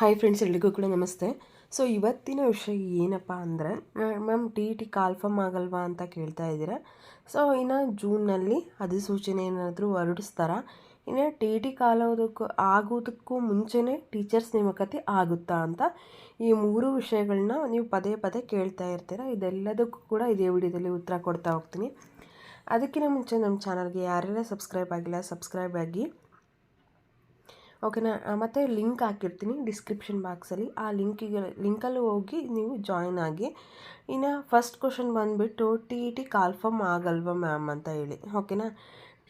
Hi friends ಎಲ್ರಿಗೂ ಕೂಡ ನಮಸ್ತೆ. ಸೊ ಇವತ್ತಿನ ವಿಷಯ ಏನಪ್ಪ ಅಂದರೆ ma'am T E T confirm ಆಗಲ್ವಾ ಅಂತ ಕೇಳ್ತಾ ಇದ್ದೀರಾ? ಸೊ ಇನ್ನು ಜೂನ್ನಲ್ಲಿ ಅಧಿಸೂಚನೆ ಏನಾದರೂ ಹೊರಡಿಸ್ತಾರಾ? ಇನ್ನು ಟಿ ಟಿ ಕಾಲೋದಕ್ಕೂ ಆಗೋದಕ್ಕೂ ಮುಂಚೆನೇ ಟೀಚರ್ಸ್ ನೇಮಕತೆ ಆಗುತ್ತಾ ಅಂತ ಈ ಮೂರು ವಿಷಯಗಳನ್ನ ನೀವು ಪದೇ ಪದೇ ಕೇಳ್ತಾ ಇರ್ತೀರಾ? ಇದೆಲ್ಲದಕ್ಕೂ ಕೂಡ ಇದೇ ವಿಡಿಯೋದಲ್ಲಿ ಉತ್ತರ ಕೊಡ್ತಾ ಹೋಗ್ತೀನಿ. ಅದಕ್ಕಿಂತ ಮುಂಚೆ ನಮ್ಮ ಚಾನಲ್ಗೆ ಯಾರೆಲ್ಲ ಸಬ್ಸ್ಕ್ರೈಬ್ ಆಗಿಲ್ಲ ಸಬ್ಸ್ಕ್ರೈಬ್ ಆಗಿ ಓಕೆನಾ? ಮತ್ತು ಲಿಂಕ್ ಹಾಕಿರ್ತೀನಿ ಡಿಸ್ಕ್ರಿಪ್ಷನ್ ಬಾಕ್ಸಲ್ಲಿ. ಆ ಲಿಂಕಿಗೆ, ಲಿಂಕಲ್ಲೂ ಹೋಗಿ ನೀವು ಜಾಯಿನ್ ಆಗಿ. ಇನ್ನು ಫಸ್ಟ್ ಕ್ವಶನ್ ಬಂದುಬಿಟ್ಟು ಟಿ ಇ ಟಿ ಕಾಲ್ಫರ್ಮ್ ಆಗಲ್ವಾ ಮ್ಯಾಮ್ ಅಂತ ಹೇಳಿ. ಓಕೆನಾ?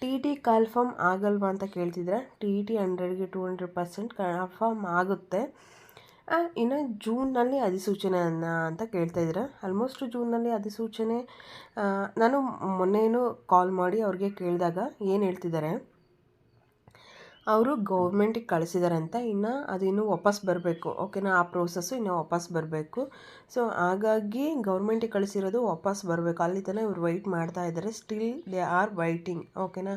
ಟಿ ಇ ಟಿ ಕಾಲ್ಫರ್ಮ್ ಆಗಲ್ವಾ ಅಂತ ಕೇಳ್ತಿದ್ರೆ ಟಿ ಇ ಟಿ ಹಂಡ್ರೆಡ್ಗೆ ಟೂ ಹಂಡ್ರೆಡ್ ಪರ್ಸೆಂಟ್ ಕನ್ಫರ್ಮ್ ಆಗುತ್ತೆ. ಇನ್ನು ಜೂನ್ನಲ್ಲಿ ಅಧಿಸೂಚನೆ ಅನ್ನ ಅಂತ ಕೇಳ್ತಾ ಇದ್ದೀರಾ ಆಲ್ಮೋಸ್ಟ್ ಜೂನ್ನಲ್ಲಿ ಅಧಿಸೂಚನೆ ನಾನು ಮೊನ್ನೆನೂ ಕಾಲ್ ಮಾಡಿ ಅವ್ರಿಗೆ ಕೇಳಿದಾಗ ಏನು ಹೇಳ್ತಿದ್ದಾರೆ? ಅವರು ಗೌರ್ಮೆಂಟಿಗೆ ಕಳಿಸಿದಾರಂತೆ ಇನ್ನು ಅದು ಇನ್ನೂ ವಾಪಸ್ ಬರಬೇಕು. ಓಕೆನಾ? ಆ ಪ್ರೋಸೆಸ್ಸು ಇನ್ನೂ ವಾಪಸ್ ಬರಬೇಕು. ಸೊ ಹಾಗಾಗಿ ಗೌರ್ಮೆಂಟಿಗೆ ಕಳಿಸಿರೋದು ವಾಪಸ್ ಬರಬೇಕು. ಅಲ್ಲಿ ತನಕ ಇವ್ರು ವೆಯ್ಟ್ ಮಾಡ್ತಾ ಇದ್ದಾರೆ ಸ್ಟಿಲ್ ದೇ ಆರ್ ವೈಟಿಂಗ್ ಓಕೆನಾ?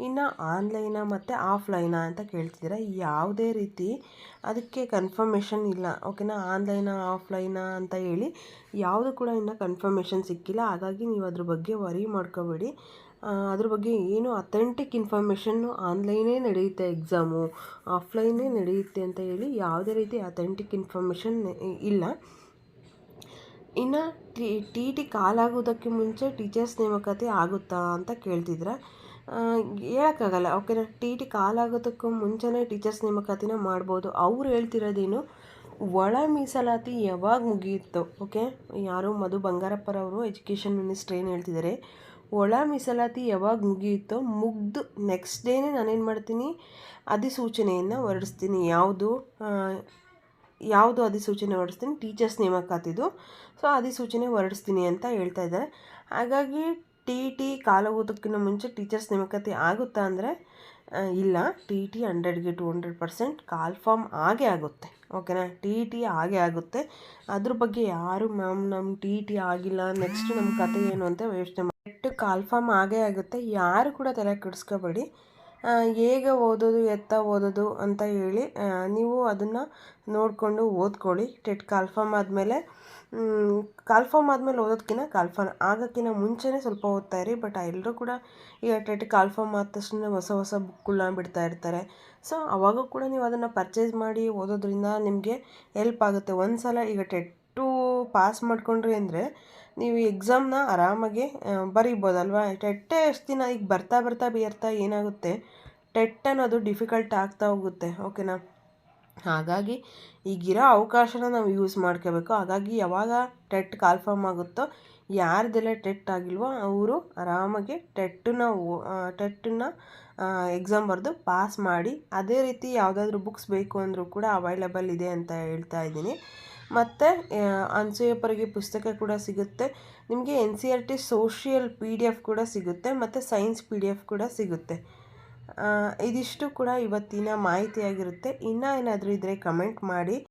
ಇನ್ನು ಆನ್ಲೈನಾ ಮತ್ತು ಆಫ್ಲೈನಾ ಅಂತ ಕೇಳ್ತಿದ್ದಾರೆ ಯಾವುದೇ ರೀತಿ ಅದಕ್ಕೆ ಕನ್ಫರ್ಮೇಷನ್ ಇಲ್ಲ. ಓಕೆನಾ? ಆನ್ಲೈನಾ ಆಫ್ಲೈನಾ ಅಂತ ಹೇಳಿ ಯಾವುದು ಕೂಡ ಇನ್ನೂ ಕನ್ಫರ್ಮೇಷನ್ ಸಿಕ್ಕಿಲ್ಲ. ಹಾಗಾಗಿ ನೀವು ಅದ್ರ ಬಗ್ಗೆ ವರಿ ಮಾಡ್ಕೋಬೇಡಿ. ಅದ್ರ ಬಗ್ಗೆ ಏನು ಅಥೆಂಟಿಕ್ ಇನ್ಫಾರ್ಮೇಷನ್ನು ಆನ್ಲೈನೇ ನಡೆಯುತ್ತೆ ಎಕ್ಸಾಮು ಆಫ್ಲೈನೇ ನಡೆಯುತ್ತೆ ಅಂತ ಹೇಳಿ ಯಾವುದೇ ರೀತಿ ಅಥೆಂಟಿಕ್ ಇನ್ಫಾರ್ಮೇಷನ್ ಇಲ್ಲ. ಇನ್ನು ಟಿ ಟಿ ಕಾಲಾಗೋದಕ್ಕೆ ಮುಂಚೆ ಟೀಚರ್ಸ್ ನೇಮಕಾತಿ ಆಗುತ್ತಾ ಅಂತ ಕೇಳ್ತಿದ್ರೆ. ಹೇಳೋಕ್ಕಾಗಲ್ಲ ಓಕೆನಾ ಟಿ ಟಿ ಕಾಲಾಗೋದಕ್ಕೂ ಮುಂಚೆನೇ ಟೀಚರ್ಸ್ ನೇಮಕಾತಿನ ಮಾಡ್ಬೋದು. ಅವ್ರು ಹೇಳ್ತಿರೋದೇನು, ಒಳ ಮೀಸಲಾತಿ ಯಾವಾಗ ಮುಗಿಯುತ್ತೋ ಓಕೆ ಯಾರು ಮಧು ಬಂಗಾರಪ್ಪರವರು ಎಜುಕೇಷನ್ ಮಿನಿಸ್ಟ್ರ್ ಏನು ಹೇಳ್ತಿದ್ದಾರೆ ಒಳ ಮೀಸಲಾತಿ ಯಾವಾಗ ಮುಗಿಯುತ್ತೋ ಮುಗ್ದು ನೆಕ್ಸ್ಟ್ ಡೇನೇ ನಾನೇನು ಮಾಡ್ತೀನಿ? ಅಧಿಸೂಚನೆಯನ್ನು ಹೊರಡಿಸ್ತೀನಿ. ಯಾವುದು? ಯಾವುದು ಅಧಿಸೂಚನೆ ಹೊರಡಿಸ್ತೀನಿ? ಟೀಚರ್ಸ್ ನೇಮಕಾತಿದು ಸೊ ಅಧಿಸೂಚನೆ ಹೊರಡಿಸ್ತೀನಿ ಅಂತ ಹೇಳ್ತಾ ಇದ್ದಾರೆ. ಹಾಗಾಗಿ ಟಿ ಟಿ ಕಾಲ ಓದೋಕ್ಕಿಂತ ಮುಂಚೆ ಟೀಚರ್ಸ್ ನೇಮಕಾತಿ ಆಗುತ್ತಾ ಅಂದರೆ ಇಲ್ಲ ಟಿ ಟಿ ಹಂಡ್ರೆಡ್ಗೆ ಟು ಹಂಡ್ರೆಡ್ ಪರ್ಸೆಂಟ್ ಕಾಲ್ಫಾರ್ಮ್ ಆಗೇ ಆಗುತ್ತೆ. ಓಕೆನಾ ಟಿ ಟಿ ಆಗೇ ಆಗುತ್ತೆ. ಅದ್ರ ಬಗ್ಗೆ ಯಾರು ಮ್ಯಾಮ್ ನಮ್ಮ ಟಿ ಟಿ ಆಗಿಲ್ಲ ನೆಕ್ಸ್ಟ್ ನಮ್ಮ ಕತೆ ಏನು ಅಂತ ಯೋಚನೆ ಕಾಲ್ ಫಾರ್ಮ್ ಆಗೇ ಆಗುತ್ತೆ. ಯಾರು ಕೂಡ ತಲೆ ಕೆಡಿಸ್ಕೋಬೇಡಿ. ಹೇಗೆ ಓದೋದು, ಎತ್ತ ಓದೋದು ಅಂತ ಹೇಳಿ ನೀವು ಅದನ್ನು ನೋಡಿಕೊಂಡು ಓದ್ಕೊಳ್ಳಿ. ಟೆಟ್ ಕಾಲ್ಫಾಮ್ ಆದಮೇಲೆ ಕಾಲ್ಫಾಮ್ ಆದಮೇಲೆ ಓದೋದಕ್ಕಿಂತ ಕಾಲ್ಫಾರ್ಮ್ ಆಗೋಕ್ಕಿಂತ ಮುಂಚೆನೇ ಸ್ವಲ್ಪ ಓದ್ತಾ ಇರಿ. ಬಟ್ ಎಲ್ಲರೂ ಕೂಡ ಈಗ ಟೆಟ್ ಕಾಲ್ಫಾಮ್ ಆದ ತಕ್ಷಣ ಹೊಸ ಹೊಸ ಬುಕ್ಗಳನ್ನ ಬಿಡ್ತಾ ಇರ್ತಾರೆ. ಸೊ, ಅವಾಗ ಕೂಡ ನೀವು ಅದನ್ನು ಪರ್ಚೇಸ್ ಮಾಡಿ ಓದೋದ್ರಿಂದ ನಿಮಗೆ ಹೆಲ್ಪ್ ಆಗುತ್ತೆ. ಒಂದು ಸಲ ಈಗ ಟೆಟ್ಟು ಪಾಸ್ ಮಾಡಿಕೊಂಡ್ರಿ ಅಂದರೆ ನೀವು ಎಕ್ಸಾಮ್ನ ಆರಾಮಾಗಿ ಬರೀಬೋದಲ್ವಾ? ಟೆಟ್ಟೆ ಎಷ್ಟು ದಿನ ಈಗ ಬರ್ತಾ ಬರ್ತಾ ಬೇರ್ತಾ ಏನಾಗುತ್ತೆ? ಟೆಟ್ ಅನ್ನೋದು ಡಿಫಿಕಲ್ಟ್ ಆಗ್ತಾ ಹೋಗುತ್ತೆ ಓಕೆನಾ ಹಾಗಾಗಿ ಈಗಿರೋ ಅವಕಾಶನ ನಾವು ಯೂಸ್ ಮಾಡ್ಕೋಬೇಕು. ಹಾಗಾಗಿ ಯಾವಾಗ ಟೆಟ್ ಕಾಲ್ಫಾರ್ಮ್ ಆಗುತ್ತೋ, ಯಾರ್ದೆಲ್ಲ ಟೆಟ್ ಆಗಿಲ್ವೋ ಅವರು ಆರಾಮಾಗಿ ಟೆಟ್ಟನ್ನ ಟೆಟ್ಟನ್ನ ಎಕ್ಸಾಮ್ ಬರೆದು ಪಾಸ್ ಮಾಡಿ, ಅದೇ ರೀತಿ ಯಾವುದಾದ್ರೂ ಬುಕ್ಸ್ ಬೇಕು ಅಂದರೂ ಕೂಡ ಅವೈಲೇಬಲ್ ಇದೆ ಅಂತ ಹೇಳ್ತಾ ಇದ್ದೀನಿ. ಮತ್ತು ಅನ್ಸೂಯಪ್ಪರಿಗೆ ಪುಸ್ತಕ ಕೂಡ ಸಿಗುತ್ತೆ. ನಿಮಗೆ N C R T social P D F ಕೂಡ ಸಿಗುತ್ತೆ ಮತ್ತು ಸೈನ್ಸ್ ಪಿ ಡಿ ಎಫ್ ಕೂಡ ಸಿಗುತ್ತೆ. ಇದಿಷ್ಟು ಕೂಡ ಇವತ್ತಿನ ಮಾಹಿತಿಯಾಗಿರುತ್ತೆ. ಇನ್ನೂ ಏನಾದರೂ ಇದ್ದರೆ ಕಮೆಂಟ್ ಮಾಡಿ.